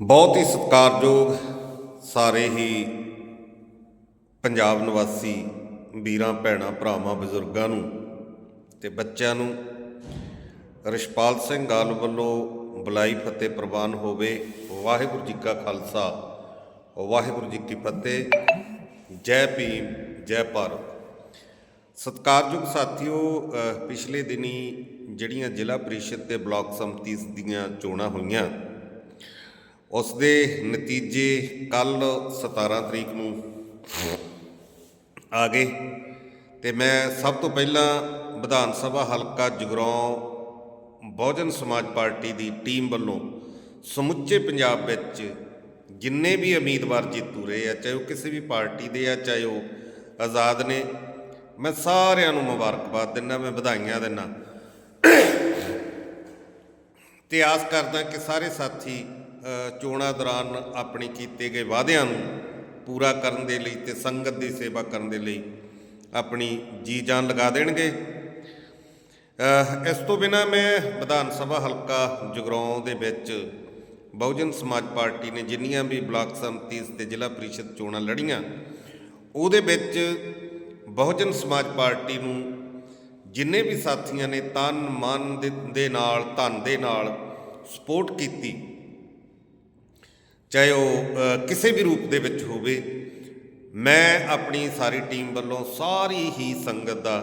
ਬਹੁਤ ਹੀ ਸਤਿਕਾਰਯੋਗ ਸਾਰੇ ਹੀ ਪੰਜਾਬ ਨਿਵਾਸੀ ਵੀਰਾਂ, ਭੈਣਾਂ, ਭਰਾਵਾਂ, ਬਜ਼ੁਰਗਾਂ ਨੂੰ ਤੇ ਬੱਚਿਆਂ ਨੂੰ ਰਿਸ਼ਪਾਲ ਸਿੰਘ ਗਾਲ ਵੱਲੋਂ ਬੁਲਾਈ ਫਤਿਹ ਪ੍ਰਵਾਨ ਹੋਵੇ। ਵਾਹਿਗੁਰੂ ਜੀ ਕਾ ਖਾਲਸਾ, ਵਾਹਿਗੁਰੂ ਜੀ ਕੀ ਫਤਿਹ। ਜੈ ਭੀਮ, ਜੈ ਭਾਰਤ। ਸਤਿਕਾਰਯੋਗ ਸਾਥੀਓ ਪਿਛਲੇ ਦਿਨੀ ਜਿਹੜੀਆਂ ਜ਼ਿਲ੍ਹਾ ਪ੍ਰੀਸ਼ਦ ਤੇ ਬਲਾਕ ਸੰਮਤੀ ਦੀਆਂ ਚੋਣਾਂ ਹੋਈਆਂ ਉਸ ਦੇ ਨਤੀਜੇ ਕੱਲ 17 ਤਰੀਕ ਨੂੰ ਆ ਗਏ ਤੇ ਮੈਂ ਸਭ ਤੋਂ ਪਹਿਲਾਂ ਵਿਧਾਨ ਸਭਾ ਹਲਕਾ ਜਗਰਾਉਂ ਬਹੁਜਨ ਸਮਾਜ ਪਾਰਟੀ ਦੀ ਟੀਮ ਵੱਲੋਂ ਸਮੁੱਚੇ ਪੰਜਾਬ ਵਿੱਚ ਜਿੰਨੇ ਵੀ ਉਮੀਦਵਾਰ ਜੇਤੂ ਰਹੇ ਆ, ਚਾਹੇ ਉਹ ਕਿਸੇ ਵੀ ਪਾਰਟੀ ਦੇ ਆ, ਚਾਹੇ ਉਹ ਆਜ਼ਾਦ ਨੇ, ਮੈਂ ਸਾਰਿਆਂ ਨੂੰ ਮੁਬਾਰਕਬਾਦ ਦਿੰਦਾ, ਮੈਂ ਵਧਾਈਆਂ ਦਿੰਦਾ। ਤੇ ਆਸ ਕਰਦਾ ਕਿ ਸਾਰੇ ਸਾਥੀ ਚੋਣਾਂ ਦੌਰਾਨ ਆਪਣੇ ਕੀਤੇ ਗਏ ਵਾਅਦਿਆਂ ਨੂੰ ਪੂਰਾ ਕਰਨ ਦੇ ਲਈ ਤੇ ਸੰਗਤ ਦੀ ਸੇਵਾ ਕਰਨ ਦੇ ਲਈ ਆਪਣੀ ਜੀ ਜਾਨ ਲਗਾ ਦੇਣਗੇ। ਇਸ ਤੋਂ ਬਿਨਾ ਮੈਂ ਵਿਧਾਨ ਸਭਾ ਹਲਕਾ ਜਗਰਾਉਂ ਦੇ ਵਿੱਚ ਬਹੁਜਨ ਸਮਾਜ ਪਾਰਟੀ ਨੇ ਜਿੰਨੀਆਂ ਵੀ ਬਲਾਕ ਸੰਮਤੀ ਤੇ ਜ਼ਿਲ੍ਹਾ ਪ੍ਰੀਸ਼ਦ ਚੋਣਾਂ ਲੜੀਆਂ, ਉਹਦੇ ਵਿੱਚ ਬਹੁਜਨ ਸਮਾਜ ਪਾਰਟੀ ਨੂੰ ਜਿੰਨੇ ਵੀ ਸਾਥੀਆਂ ਨੇ ਤਨ ਮਨ ਦੇ ਨਾਲ, ਧਨ ਦੇ ਨਾਲ ਸਪੋਰਟ ਕੀਤੀ ਚਾਹੇ ਉਹ ਕਿਸੇ ਵੀ ਰੂਪ ਦੇ ਵਿੱਚ ਹੋਵੇ, ਮੈਂ ਆਪਣੀ ਸਾਰੀ ਟੀਮ ਵੱਲੋਂ ਸਾਰੀ ਹੀ ਸੰਗਤ ਦਾ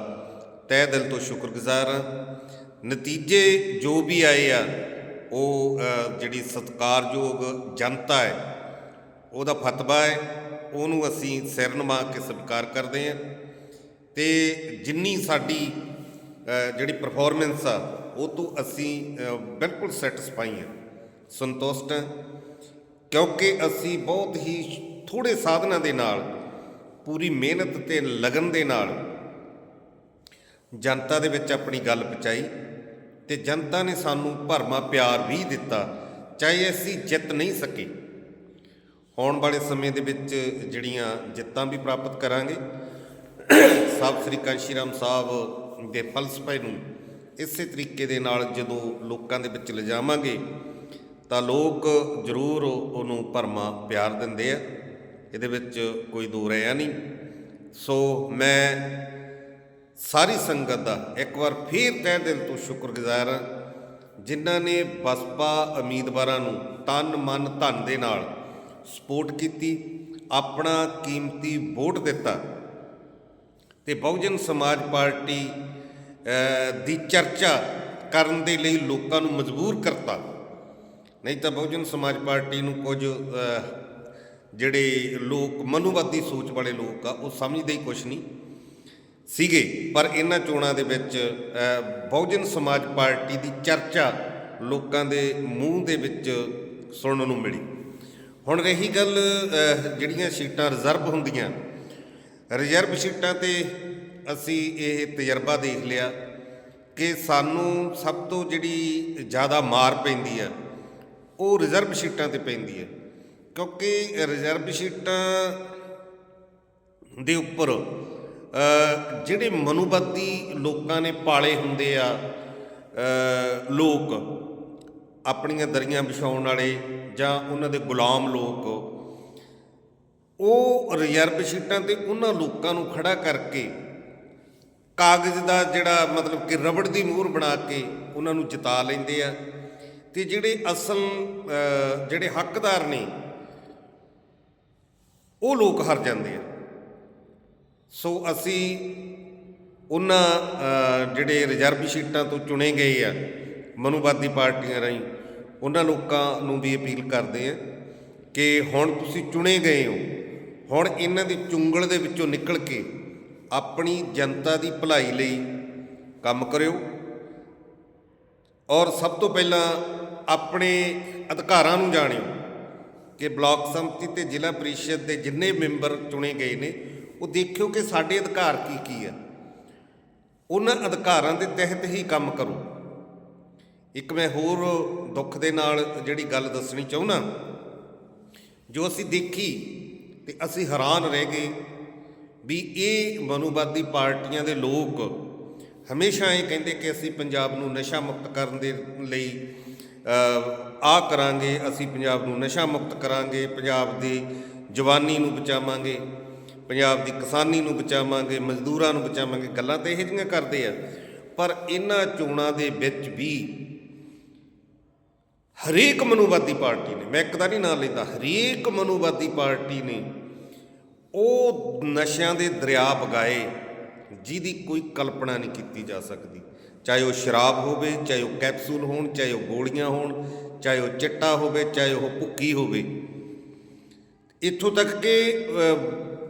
ਤਹਿ ਦਿਲ ਤੋਂ ਸ਼ੁਕਰਗੁਜ਼ਾਰ ਹਾਂ। ਨਤੀਜੇ ਜੋ ਵੀ ਆਏ ਆ, ਉਹ ਜਿਹੜੀ ਸਤਿਕਾਰਯੋਗ ਜਨਤਾ ਹੈ, ਉਹਦਾ ਫਤਵਾ ਹੈ, ਉਹਨੂੰ ਅਸੀਂ ਸਿਰ ਨਿਵਾ ਕੇ ਸਵੀਕਾਰ ਕਰਦੇ ਹਾਂ। ਤੇ ਜਿੰਨੀ ਸਾਡੀ ਜਿਹੜੀ ਪਰਫਾਰਮੈਂਸ ਆ, ਉਹ ਤੋਂ ਅਸੀਂ ਬਿਲਕੁਲ ਸੈਟੀਸਫਾਈ ਹਾਂ। ਸੰਤੁਸ਼ਟ ਹਾਂ। ਕਿਉਂਕਿ ਅਸੀਂ ਬਹੁਤ ਹੀ ਥੋੜੇ ਸਾਧਨਾਂ ਦੇ ਨਾਲ, ਪੂਰੀ ਮਿਹਨਤ ਤੇ ਲਗਨ ਦੇ ਨਾਲ ਜਨਤਾ ਦੇ ਵਿੱਚ ਆਪਣੀ ਗੱਲ ਪਹੁੰਚਾਈ ਤੇ ਜਨਤਾ ਨੇ ਸਾਨੂੰ ਭਰਮਾ ਪਿਆਰ ਵੀ ਦਿੱਤਾ, ਚਾਹੇ ਅਸੀਂ ਜਿੱਤ ਨਹੀਂ ਸਕੇ। ਆਉਣ ਵਾਲੇ ਸਮੇਂ ਦੇ ਵਿੱਚ ਜਿਹੜੀਆਂ ਜਿੱਤਾਂ ਵੀ ਪ੍ਰਾਪਤ ਕਰਾਂਗੇ ਸਾਹਿਬ ਸ੍ਰੀ ਕਾਂਸ਼ੀ ਰਾਮ ਸਾਹਿਬ ਦੇ ਫਲਸਫੇ ਨੂੰ ਇਸੇ ਤਰੀਕੇ ਦੇ ਨਾਲ ਜਦੋਂ ਲੋਕਾਂ ਦੇ ਵਿੱਚ ਲਿਜਾਵਾਂਗੇ ਤਾਂ ਲੋਕ ਜ਼ਰੂਰ ਉਹਨੂੰ ਭਰਮਾ ਪਿਆਰ ਦਿੰਦੇ ਆ, ਇਹਦੇ ਵਿੱਚ ਕੋਈ ਦੋ ਰਿਆ ਨਹੀਂ। ਸੋ ਮੈਂ ਸਾਰੀ ਸੰਗਤ ਦਾ ਇੱਕ ਵਾਰ ਫੇਰ ਤਹਿ ਦਿਲ ਤੋਂ ਸ਼ੁਕਰਗੁਜ਼ਾਰ ਹਾਂ, ਜਿਨ੍ਹਾਂ ਨੇ ਬਸਪਾ ਉਮੀਦਵਾਰਾਂ ਨੂੰ ਤਨ ਮਨ ਧਨ ਦੇ ਨਾਲ ਸਪੋਰਟ ਕੀਤੀ, ਆਪਣਾ ਕੀਮਤੀ ਵੋਟ ਦਿੱਤਾ ਤੇ ਬਹੁਜਨ ਸਮਾਜ ਪਾਰਟੀ ਦੀ ਚਰਚਾ ਕਰਨ ਦੇ ਲਈ ਲੋਕਾਂ ਨੂੰ ਮਜਬੂਰ ਕਰਤਾ। ਨਹੀਂ ਤਾਂ ਬਹੁਜਨ ਸਮਾਜ ਪਾਰਟੀ ਨੂੰ ਕੁਝ ਜਿਹੜੇ ਲੋਕ, ਮਨੁਵਾਦੀ ਸੋਚ ਵਾਲੇ ਲੋਕ ਆ, ਉਹ ਸਮਝਦੇ ਹੀ ਕੁਝ ਨਹੀਂ ਸੀਗੇ। ਪਰ ਇਹਨਾਂ ਚੋਣਾਂ ਦੇ ਵਿੱਚ ਬਹੁਜਨ ਸਮਾਜ ਪਾਰਟੀ ਦੀ ਚਰਚਾ ਲੋਕਾਂ ਦੇ ਮੂੰਹ ਦੇ ਵਿੱਚ ਸੁਣਨ ਨੂੰ ਮਿਲੀ। ਹੁਣ ਰਹੀ ਗੱਲ ਜਿਹੜੀਆਂ ਸੀਟਾਂ ਰਿਜ਼ਰਵ ਹੁੰਦੀਆਂ, ਰਿਜ਼ਰਵ ਸੀਟਾਂ ਤੇ ਅਸੀਂ ਇਹ ਤਜਰਬਾ ਦੇਖ ਲਿਆ ਕਿ ਸਾਨੂੰ ਸਭ ਤੋਂ ਜਿਹੜੀ ਜ਼ਿਆਦਾ ਮਾਰ ਪੈਂਦੀ ਆ ਉਹ ਰਿਜ਼ਰਵ ਸੀਟਾਂ ਤੇ ਪੈਂਦੀ ਹੈ। ਕਿਉਂਕਿ ਰਿਜ਼ਰਵ ਸੀਟਾਂ ਦੇ ਉੱਪਰ ਜਿਹੜੇ ਮਨੂਵਾਦੀ ਲੋਕਾਂ ਨੇ ਪਾਲੇ ਹੁੰਦੇ ਆ ਲੋਕ ਆਪਣੀਆਂ ਦਰੀਆਂ ਵਿਛਾਉਣ ਵਾਲੇ ਜਾਂ ਉਹਨਾਂ ਦੇ ਗੁਲਾਮ ਲੋਕ, ਉਹ ਰਿਜ਼ਰਵ ਸੀਟਾਂ ਤੇ ਉਹਨਾਂ ਲੋਕਾਂ ਨੂੰ ਖੜਾ ਕਰਕੇ ਕਾਗਜ਼ ਦਾ ਜਿਹੜਾ ਮਤਲਬ ਕਿ ਰਬੜ ਦੀ ਮੂਹਰ ਬਣਾ ਕੇ ਉਹਨਾਂ ਨੂੰ ਜਿਤਾ ਲੈਂਦੇ ਆ। ਤੇ ਜਿਹੜੇ ਅਸਲ ਜਿਹੜੇ ਹੱਕਦਾਰ ਨੇ, ਉਹ ਲੋਕ ਹਰ ਜਾਂਦੇ ਆ। ਸੋ ਅਸੀਂ ਉਹਨਾਂ ਜਿਹੜੇ ਰਿਜ਼ਰਵ ਸੀਟਾਂ ਤੋਂ ਚੁਣੇ ਗਏ ਆ, ਮਨੂਵਾਦੀ ਪਾਰਟੀਆਂ ਰਾਹੀਂ, ਉਹਨਾਂ ਲੋਕਾਂ ਨੂੰ ਵੀ ਅਪੀਲ ਕਰਦੇ ਆ ਕਿ ਹੁਣ ਤੁਸੀਂ ਚੁਣੇ ਗਏ ਹੋ, ਹੁਣ ਇਹਨਾਂ ਦੀ ਚੁੰਗਲ ਦੇ ਵਿੱਚੋਂ ਨਿਕਲ ਕੇ ਆਪਣੀ ਜਨਤਾ ਦੀ ਭਲਾਈ ਲਈ ਕੰਮ ਕਰਿਓ। ਔਰ ਸਭ ਤੋਂ ਪਹਿਲਾਂ ਆਪਣੇ ਅਧਿਕਾਰਾਂ ਨੂੰ ਜਾਣਿਓ ਕਿ ਬਲਾਕ ਸੰਮਤੀ ਤੇ ਜ਼ਿਲ੍ਹਾ ਪਰਿਸ਼ਦ ਦੇ ਜਿੰਨੇ ਮੈਂਬਰ ਚੁਣੇ ਗਏ ਨੇ, ਉਹ ਦੇਖਿਓ ਕਿ ਸਾਡੇ ਅਧਿਕਾਰ ਕੀ ਕੀ ਆ। ਉਹਨਾਂ ਅਧਿਕਾਰਾਂ ਦੇ ਤਹਿਤ ਹੀ ਕੰਮ ਕਰੋ। ਇੱਕ ਮੈਂ ਹੋਰ ਦੁੱਖ ਦੇ ਨਾਲ ਜਿਹੜੀ ਗੱਲ ਦੱਸਣੀ ਚਾਹੁੰਦਾ, ਜੋ ਅਸੀਂ ਦੇਖੀ ਤੇ ਅਸੀਂ ਹੈਰਾਨ ਰਹਿ ਗਏ ਵੀ ਇਹ ਮਨੂਵਾਦੀ ਪਾਰਟੀਆਂ ਦੇ ਲੋਕ ਹਮੇਸ਼ਾ ਇਹ ਕਹਿੰਦੇ ਕਿ ਅਸੀਂ ਪੰਜਾਬ ਨੂੰ ਨਸ਼ਾ ਮੁਕਤ ਕਰਨ ਦੇ ਲਈ ਆ ਕਰਾਂਗੇ, ਅਸੀਂ ਪੰਜਾਬ ਨੂੰ ਨਸ਼ਾ ਮੁਕਤ ਕਰਾਂਗੇ, ਪੰਜਾਬ ਦੀ ਜਵਾਨੀ ਨੂੰ ਬਚਾਵਾਂਗੇ, ਪੰਜਾਬ ਦੀ ਕਿਸਾਨੀ ਨੂੰ ਬਚਾਵਾਂਗੇ, ਮਜ਼ਦੂਰਾਂ ਨੂੰ ਬਚਾਵਾਂਗੇ, ਗੱਲਾਂ ਤਾਂ ਇਹੋ ਜਿਹੀਆਂ ਕਰਦੇ ਆ। ਪਰ ਇਹਨਾਂ ਚੋਣਾਂ ਦੇ ਵਿੱਚ ਵੀ ਹਰੇਕ ਮਨੂਵਾਦੀ ਪਾਰਟੀ ਨੇ, ਮੈਂ ਇੱਕ ਦਾ ਨਹੀਂ ਨਾਂ ਲੈਂਦਾ, ਹਰੇਕ ਮਨੂਵਾਦੀ ਪਾਰਟੀ ਨੇ ਉਹ ਨਸ਼ਿਆਂ ਦੇ ਦਰਿਆ ਵਗਾਏ, ਜਿਹਦੀ ਕੋਈ ਕਲਪਨਾ ਨਹੀਂ ਕੀਤੀ ਜਾ ਸਕਦੀ। ਚਾਹੇ ਉਹ ਸ਼ਰਾਬ ਹੋਵੇ, ਚਾਹੇ ਉਹ ਕੈਪਸੂਲ ਹੋਣ, ਚਾਹੇ ਉਹ ਗੋਲੀਆਂ ਹੋਣ, ਚਾਹੇ ਉਹ ਚਿੱਟਾ ਹੋਵੇ, ਚਾਹੇ ਉਹ ਭੁੱਕੀ ਹੋਵੇ। ਇੱਥੋਂ ਤੱਕ ਕਿ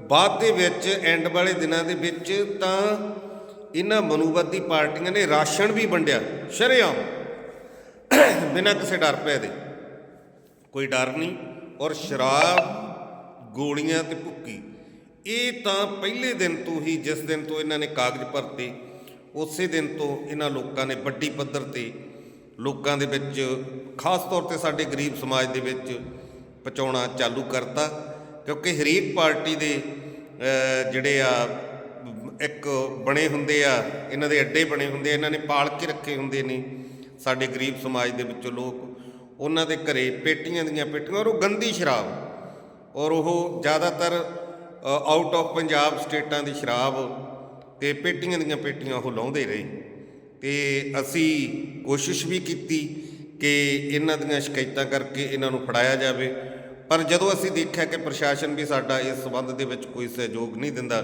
ਬਾਅਦ ਦੇ ਵਿੱਚ, ਐਂਡ ਵਾਲੇ ਦਿਨਾਂ ਦੇ ਵਿੱਚ ਤਾਂ ਇਹਨਾਂ ਮਨੂਵਾਦੀ ਪਾਰਟੀਆਂ ਨੇ ਰਾਸ਼ਨ ਵੀ ਵੰਡਿਆ। ਸ਼ਰੇਆਮ। ਬਿਨਾਂ ਕਿਸੇ ਡਰ ਪੈ ਦੇ। ਕੋਈ ਡਰ ਨਹੀਂ। ਔਰ ਸ਼ਰਾਬ, ਗੋਲੀਆਂ ਤੇ ਭੁੱਕੀ। ਇਹ ਤਾਂ ਪਹਿਲੇ ਦਿਨ ਤੋਂ ਹੀ, ਜਿਸ ਦਿਨ ਤੋਂ ਇਹਨਾਂ ਨੇ ਕਾਗਜ਼ ਭਰਤੇ ਉਸੇ ਦਿਨ ਤੋਂ ਇਹਨਾਂ ਲੋਕਾਂ ਨੇ ਵੱਡੀ ਪੱਧਰ ਤੇ ਲੋਕਾਂ ਦੇ ਵਿੱਚ, ਖਾਸ ਤੌਰ ਤੇ ਸਾਡੇ ਗਰੀਬ ਸਮਾਜ ਦੇ ਵਿੱਚ ਪਹੁੰਚਾਉਣਾ ਚਾਲੂ ਕਰਤਾ, ਕਿਉਂਕਿ ਹਰੇਕ ਪਾਰਟੀ ਦੇ ਜਿਹੜੇ ਆ, ਇੱਕ ਬਣੇ ਹੁੰਦੇ ਆ, ਇਹਨਾਂ ਦੇ ਅੱਡੇ ਬਣੇ ਹੁੰਦੇ ਆ, ਇਹਨਾਂ ਨੇ ਪਾਲ ਕੇ ਰੱਖੇ ਹੁੰਦੇ ਨੇ ਸਾਡੇ ਗਰੀਬ ਸਮਾਜ ਦੇ ਵਿੱਚੋਂ ਲੋਕ। ਉਹਨਾਂ ਦੇ ਘਰੇ ਪੇਟੀਆਂ ਦੀਆਂ ਪੇਟੀਆਂ ਔਰ ਉਹ ਗੰਦੀ ਸ਼ਰਾਬ, ਔਰ ਉਹ ਜ਼ਿਆਦਾਤਰ ਆਊਟ ਆਫ ਪੰਜਾਬ ਸਟੇਟਾਂ ਦੀ ਸ਼ਰਾਬ ਤੇ ਪੇਟੀਆਂ ਦੀਆਂ ਪੇਟੀਆਂ ਉਹ ਲਾਉਂਦੇ ਰਹੇ। ਤੇ ਅਸੀਂ ਕੋਸ਼ਿਸ਼ ਵੀ ਕੀਤੀ ਕਿ ਇਹਨਾਂ ਦੀਆਂ ਸ਼ਿਕਾਇਤਾਂ ਕਰਕੇ ਇਹਨਾਂ ਨੂੰ ਫੜਾਇਆ ਜਾਵੇ। ਪਰ ਜਦੋਂ ਅਸੀਂ ਦੇਖਿਆ ਕਿ ਪ੍ਰਸ਼ਾਸਨ ਵੀ ਸਾਡਾ ਇਸ ਸਬੰਧ ਦੇ ਵਿੱਚ ਕੋਈ ਸਹਿਯੋਗ ਨਹੀਂ ਦਿੰਦਾ,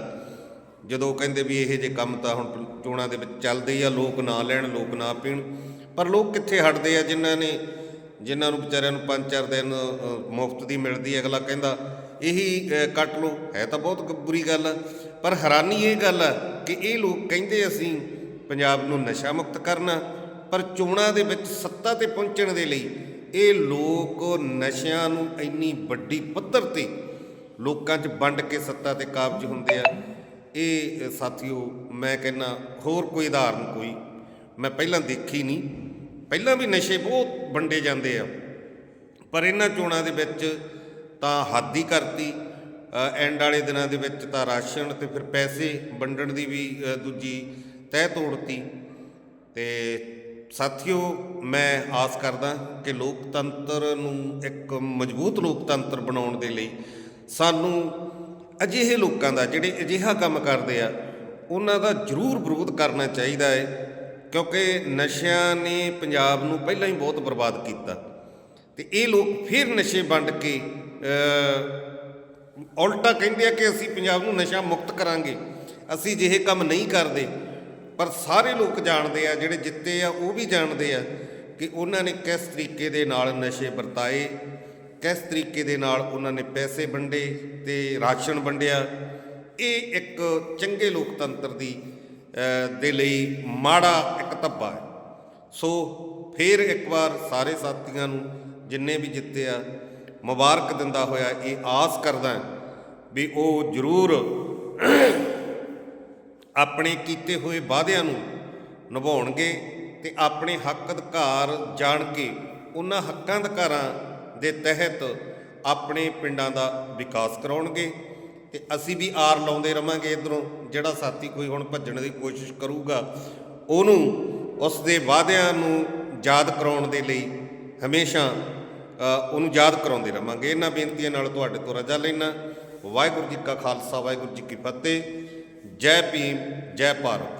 ਜਦੋਂ ਕਹਿੰਦੇ ਵੀ ਇਹ ਜੇ ਕੰਮ ਤਾਂ ਹੁਣ ਚੋਣਾਂ ਦੇ ਵਿੱਚ ਚੱਲਦੇ ਹੀ ਆ, ਲੋਕ ਨਾ ਲੈਣ, ਲੋਕ ਨਾ ਪੀਣ। ਪਰ ਲੋਕ ਕਿੱਥੇ ਹਟਦੇ ਆ ਜਿਨ੍ਹਾਂ ਨੇ, ਜਿਨ੍ਹਾਂ ਨੂੰ ਵਿਚਾਰਿਆਂ ਨੂੰ ਪੰਜ ਚਾਰ ਦਿਨ ਮੁਫਤ ਦੀ ਮਿਲਦੀ ਅਗਲਾ ਕਹਿੰਦਾ, ਇਹੀ ਕੱਟ ਲਓ। ਹੈ ਤਾਂ ਬਹੁਤ ਬੁਰੀ ਗੱਲ ਆ। ਪਰ ਹੈਰਾਨੀ ਇਹ ਗੱਲ ਆ ਕਿ ਇਹ ਲੋਕ ਕਹਿੰਦੇ ਅਸੀਂ ਪੰਜਾਬ ਨੂੰ ਨਸ਼ਾ ਮੁਕਤ ਕਰਨਾ, ਪਰ ਚੋਣਾਂ ਦੇ ਵਿੱਚ ਸੱਤਾ ਤੇ ਪਹੁੰਚਣ ਦੇ ਲਈ ਇਹ ਲੋਕ ਨਸ਼ਿਆਂ ਨੂੰ ਇੰਨੀ ਵੱਡੀ ਪੱਧਰ ਤੇ ਲੋਕਾਂ 'ਚ ਵੰਡ ਕੇ ਸੱਤਾ ਤੇ ਕਾਬਜ ਹੁੰਦੇ ਆ। ਇਹ, ਸਾਥੀਓ, ਮੈਂ ਕਹਿੰਨਾ ਹੋਰ ਕੋਈ ਉਦਾਹਰਨ ਕੋਈ ਮੈਂ ਪਹਿਲਾਂ ਦੇਖੀ ਨਹੀਂ। ਪਹਿਲਾਂ ਵੀ ਨਸ਼ੇ ਬਹੁਤ ਵੰਡੇ ਜਾਂਦੇ ਆ, ਪਰ ਇਹਨਾਂ ਚੋਣਾਂ ਦੇ ਵਿੱਚ ਤਾਂ ਹੱਦ ਹੀ ਕਰਤੀ ਐਂਡ ਵਾਲੇ ਦਿਨਾਂ ਦੇ ਵਿੱਚ ਤਾਂ ਰਾਸ਼ਨ ਤੇ ਫਿਰ ਪੈਸੇ ਵੰਡਣ ਦੀ ਵੀ ਦੂਜੀ ਤਹਿ ਤੋੜਤੀ। ਤੇ ਸਾਥੀਓ, ਮੈਂ ਆਸ ਕਰਦਾ ਕਿ ਲੋਕਤੰਤਰ ਨੂੰ ਇੱਕ ਮਜ਼ਬੂਤ ਲੋਕਤੰਤਰ ਬਣਾਉਣ ਦੇ ਲਈ ਸਾਨੂੰ ਅਜਿਹੇ ਲੋਕਾਂ ਦਾ, ਜਿਹੜੇ ਅਜਿਹਾ ਕੰਮ ਕਰਦੇ ਆ, ਉਹਨਾਂ ਦਾ ਜ਼ਰੂਰ ਵਿਰੋਧ ਕਰਨਾ ਚਾਹੀਦਾ ਹੈ, ਕਿਉਂਕਿ ਨਸ਼ਿਆਂ ਨੇ ਪੰਜਾਬ ਨੂੰ ਪਹਿਲਾਂ ਹੀ ਬਹੁਤ ਬਰਬਾਦ ਕੀਤਾ। ਤੇ ਇਹ ਲੋਕ ਫਿਰ ਨਸ਼ੇ ਵੰਡ ਕੇ ਉਲਟਾ ਕਹਿੰਦੇ ਆ ਕਿ ਅਸੀਂ ਪੰਜਾਬ ਨੂੰ ਨਸ਼ਾ ਮੁਕਤ ਕਰਾਂਗੇ। ਅਸੀਂ ਜਿਹੇ ਕੰਮ ਨਹੀਂ ਕਰਦੇ, ਪਰ ਸਾਰੇ ਲੋਕ ਜਾਣਦੇ ਆ, ਜਿਹੜੇ ਜਿੱਤੇ ਆ, ਉਹ ਵੀ ਜਾਣਦੇ ਆ ਕਿ ਉਹਨਾਂ ਨੇ ਕਿਸ ਤਰੀਕੇ ਦੇ ਨਾਲ ਨਸ਼ੇ ਵਰਤਾਏ, ਕਿਸ ਤਰੀਕੇ ਦੇ ਨਾਲ ਉਹਨਾਂ ਨੇ ਪੈਸੇ ਵੰਡੇ ਤੇ ਰਾਸ਼ਨ ਵੰਡਿਆ। ਇਹ ਇੱਕ ਚੰਗੇ ਲੋਕਤੰਤਰ ਦੀ ਦੇ ਲਈ ਮਾੜਾ ਇੱਕ ਧੱਬਾ ਹੈ। ਸੋ ਫੇਰ ਇੱਕ ਵਾਰ ਸਾਰੇ ਸਾਥੀਆਂ ਨੂੰ, ਜਿੰਨੇ ਵੀ ਜਿੱਤੇ ਆ ਮੁਬਾਰਕ ਦਿੰਦਾ ਹੋਇਆ ਇਹ ਆਸ ਕਰਦਾ ਵੀ ਉਹ ਜ਼ਰੂਰ ਆਪਣੇ ਕੀਤੇ ਹੋਏ ਵਾਅਦਿਆਂ ਨੂੰ ਨਿਭਾਉਣਗੇ ਤੇ ਆਪਣੇ ਹੱਕ ਅਧਿਕਾਰ ਜਾਣ ਕੇ ਉਹਨਾਂ ਹੱਕਾਂ ਅਧਿਕਾਰਾਂ ਦੇ ਤਹਿਤ ਆਪਣੇ ਪਿੰਡਾਂ ਦਾ ਵਿਕਾਸ ਕਰਾਉਣਗੇ ਤੇ ਅਸੀਂ ਵੀ ਆਰ ਲਾਉਂਦੇ ਰਵਾਂਗੇ ਇਧਰੋਂ, ਜਿਹੜਾ ਸਾਥੀ ਕੋਈ ਹੁਣ ਭੱਜਣ ਦੀ ਕੋਸ਼ਿਸ਼ ਕਰੂਗਾ, ਉਹਨੂੰ ਉਸ ਦੇ ਵਾਅਦਿਆਂ ਨੂੰ ਯਾਦ ਕਰਾਉਣ ਦੇ ਲਈ ਹਮੇਸ਼ਾ ਉਹਨੂੰ ਯਾਦ ਕਰਾਉਂਦੇ ਰਵਾਂਗੇ। ਇਹਨਾਂ ਬੇਨਤੀਆਂ ਨਾਲ ਤੁਹਾਡੇ ਤੋਂ ਰਜਾ ਲੈਣਾ ਵਾਹਿਗੁਰੂ ਜੀ ਕਾ ਖਾਲਸਾ, ਵਾਹਿਗੁਰੂ ਜੀ ਕੀ ਫਤਿਹ। ਜੈ ਭੀਮ, ਜੈ ਭਾਰਤ।